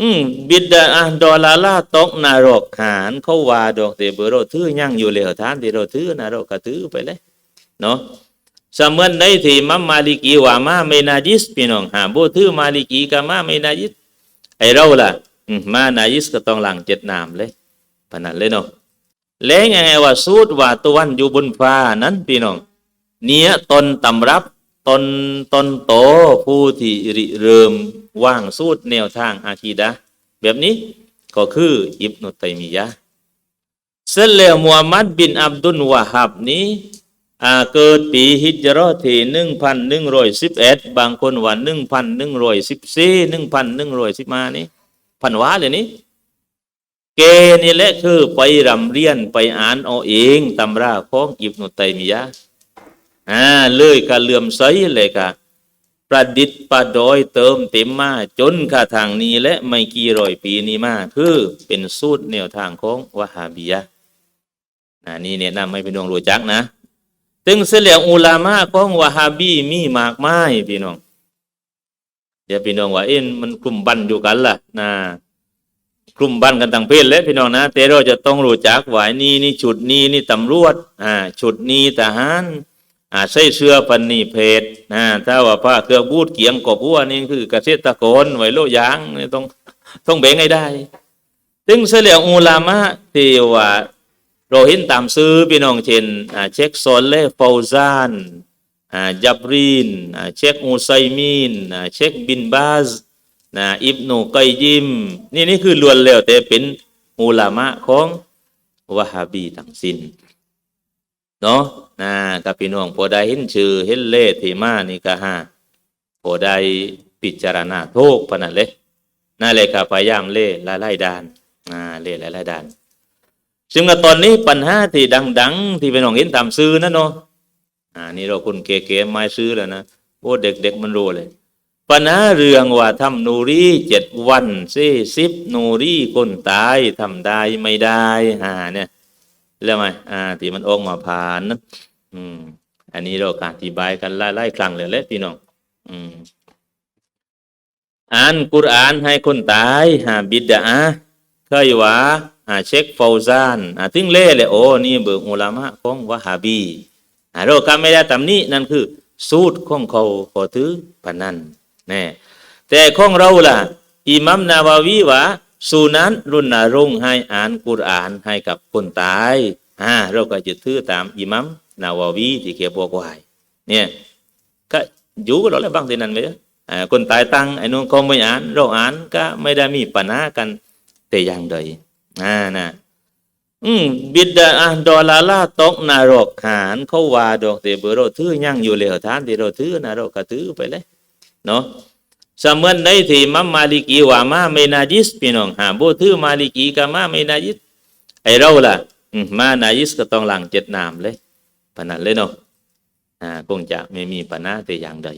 อืมบิดาอะดอลาลาตกนรกหานเขาว่าดอกเตเบอเราถือยั่งอยู่เลยทานที่เราถือนรกก็ถือไปเลยเนาะสมอนในที่มัมมาลิกีว่ามาไม่นาจิสพี่น้องหาบ่ถือมาลิกีก็มาไม่นาจิสไอเราล่ะมานาจิสก็ต้องหลังเจ็ดนามเลยพนันเลยเนาะแล้วยังไงว่าสูตรว่าตะวันอยู่บนฟ้านั้นพี่น้องเนี้ยตนตำรับตนตนโตผู้ที่ริเริ่ม ว่างสูตรแนวทางอาคีดะแบบนี้ก็คืออิบนุตัยมียะเสร็จแล้วมูฮัมหมัดบินอับดุลวะฮับนี้เกิดปีฮิจราะห์ที่หนึ่งพันหนึ่งร้อยสิบเอ็ดบางคนว่าหนึ่งพันหนึ่งร้อยสิบสี่หนึ่งพันหนึ่งร้อยสิบมานี่พันวาเลยนี่เกนี่แหละคือไปรำเรียนไปอ่านเอาเองตำราของอิบนุตัยมียะอ่าเลยกะเลื่อมใสเลยกะ ประดิษฐ์ประดอยเติมเต็มมา จนกระทางนี้และไม่กี่ร้อยปีนี้มา คือเป็นสูตรแนวทางของวะฮาบียะนะนี่แนะนำให้พี่น้องรู้จักนะถึงเสลียงอุลามะของวะฮาบีมีมากมายพี่น้องเดี๋ยวพี่น้องว่าเอ็นมันกลุ่มบันอยู่กันล่ะนะกลุ่มบันกันต่างเพศและพี่น้องนะแต่เราจะต้องรู้จักว่านี่นี่ชุดนี้นี่ตำรวจอ่าชุดนี้ทหาร อ่าใส่เสื้อปันนี่เพศนะถ้าว่าผ้าเครื่องบูดเกียงกบวัวนี่คือ เกษตรกรไว้โลยางนี่ต้องต้องแบ่งให้ได้ถึงเสลียงอุลามะที่ว่าเราเห็นตามซื้อพี่น้องเช่นเช็คโซลเล่ฟาวซานอ่าจับรีนเช็คอูไซมีนเช็คบินบาซนะอิบนุกัยยิม นี่นี่คือล้วนแล้วแต่เป็นอุลามะของวะฮาบีทั้งสิ้นเนาะ นะกับพี่น้องพอได้เห็นชื่อเห็นเลขที่มานี่ก็ฮะพอได้พิจารณาโทกพนันเลยนั่นเลยครับพยายามเล่หลายๆด้านอ่าเล่หลายๆด้าน ซึ่งตอนนี้ปัญหาที่ดัง ๆ ที่พี่น้องเห็นตามซื้อนั่นเนาะอ่านี่เราคนเก๋ๆไม่ซื้อแล้วนะโอ้เด็ก ๆ มันรู้เลยปัญหาเรื่องว่าทำนูรีเจ็ดวันสี่สิบนูรีคนตายทำได้ไม่ได้อ่าเนี่ยแล้วไหมอ่าที่มันออกมาผ่านนั้น อืม อันนี้เราการอธิบายกันหลายๆครั้งเลยแหละพี่น้อง อืม อ่านกุรอานให้คนตายหาบิดาเคยว่าอ่าเช็คฟาวซานอ่าถึงเล่เลยโอ้นี่เบิกอุลามะของวะฮาบีอ่าเราก็ไม่ได้ตำนี้นั่นคือ สูตรของเขาขอถือปนนั้นแน่แต่ของเราล่ะ อิหมัมนาวาวีว่าสูนั้นรุนนารงให้อ่านกุรอานให้กับคนตายอ่าเราก็จะถือตามอิหมัม นาวาวีที่เขียบอกไว้เนี่ยก็อยู่กับเราแล้วบางทีนั้นเลยอ่าคนตายตั้งไอ้นู้นเขาไม่อ่านเราอ่านก็ไม่ได้มีปัญหากันแต่อย่างใดอ่านะอืมบิดาอะดอลาลาตกนรกหานเขาว่าดอกแต่เบอร์เราถือยั่งอยู่เลยทานที่เราถือนรกก็ถือไปเลยเนาะสมอนในที่มัมมาลิกีว่ามาไม่นาจิสพี่น้องหาโบถือมาลิกีก็มาไม่นาจิสไอเราล่ะอืมมานาจิสก็ต้องหลังเจ็ดนามเลย ปานนั้นเลยเนาะอ่าคงจะไม่มีปัญหาแต่อย่างใด